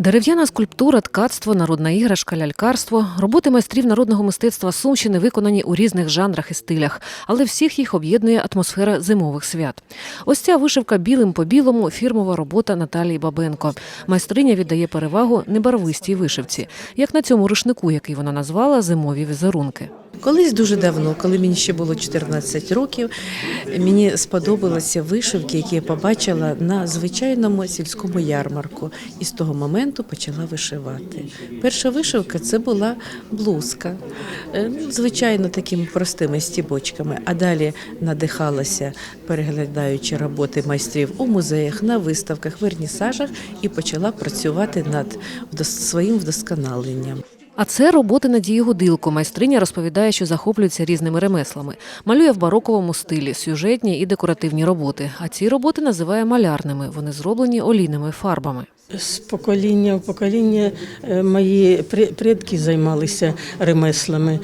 Дерев'яна скульптура, ткацтво, народна іграшка, лялькарство роботи майстрів народного мистецтва Сумщини виконані у різних жанрах і стилях, але всіх їх об'єднує атмосфера зимових свят. Ось ця вишивка білим по білому фірмова робота Наталії Бабенко. Майстриня віддає перевагу небарвистій вишивці, як на цьому рушнику, який вона назвала зимові візерунки. Колись дуже давно, коли мені ще було 14 років, мені сподобалися вишивки, які я побачила на звичайному сільському ярмарку, і з того моменту почала вишивати. Перша вишивка це була блузка, е, ну, звичайно, такими простими стібочками. А далі надихалася, переглядаючи роботи майстрів у музеях, на виставках, вернісажах, і почала працювати над своїм вдосконаленням. А це роботи Надії Гудилко. Майстриня розповідає, що захоплюється різними ремеслами. Малює в бароковому стилі, сюжетні і декоративні роботи. А ці роботи називає малярними. Вони зроблені олійними фарбами. З покоління в покоління е, мої предки займалися ремеслами.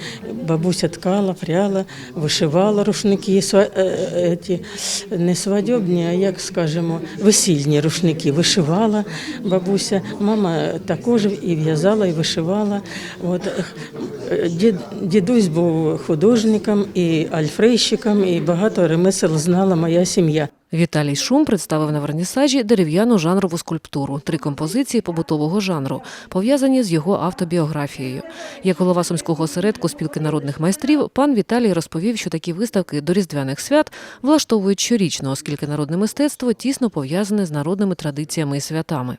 Бабуся ткала, пряла, вишивала рушники, е, е, не свадьобні, а як скажемо, весільні рушники. Вишивала бабуся. Мама також і в'язала, і вишивала. От, дідусь був художником і альфрейщиком, і багато ремесел знала моя сім'я. Віталій Шум представив на вернісажі дерев'яну жанрову скульптуру, три композиції побутового жанру, пов'язані з його автобіографією. Як голова сумського осередку спілки народних майстрів, пан Віталій розповів, що такі виставки до різдвяних свят влаштовують щорічно, оскільки народне мистецтво тісно пов'язане з народними традиціями і святами.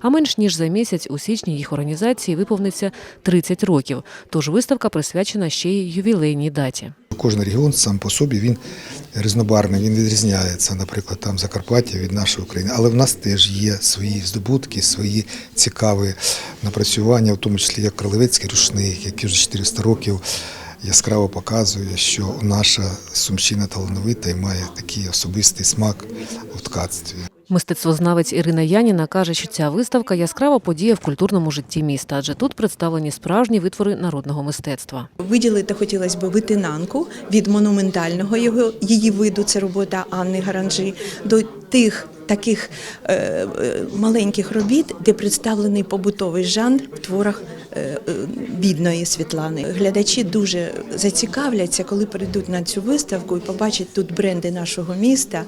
А менш ніж за місяць у січні їх організації виповниться 30 років. Тож виставка присвячена ще й ювілейній даті. Кожен регіон сам по собі він різнобарний, він відрізняється, наприклад, там Закарпаття від нашої України. Але в нас теж є свої здобутки, свої цікаві напрацювання, в тому числі як Кролевецький рушник, який вже 400 років яскраво показує, що наша сумщина талановита і має такий особистий смак у ткацтві. Мистецтвознавець Ірина Яніна каже, що ця виставка яскрава подія в культурному житті міста, адже тут представлені справжні витвори народного мистецтва. Виділити хотілося б витинанку від монументального його її виду, це робота Анни Гаранжі, до тих таких е, е, маленьких робіт, де представлений побутовий жанр в творах е, е, бідної Світлани. Глядачі дуже зацікавляться, коли прийдуть на цю виставку і побачать тут бренди нашого міста,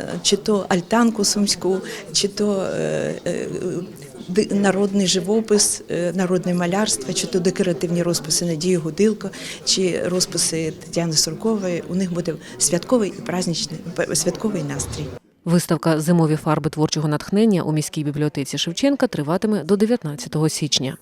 е, чи то альтанку сумську, чи то е, е, народний живопис, е, народне малярство, чи то декоративні розписи Надії Гудилко, чи розписи Тетяни Суркової. У них буде святковий і праздничний святковий настрій. Виставка Зимові фарби творчого натхнення у міській бібліотеці Шевченка триватиме до 19 січня.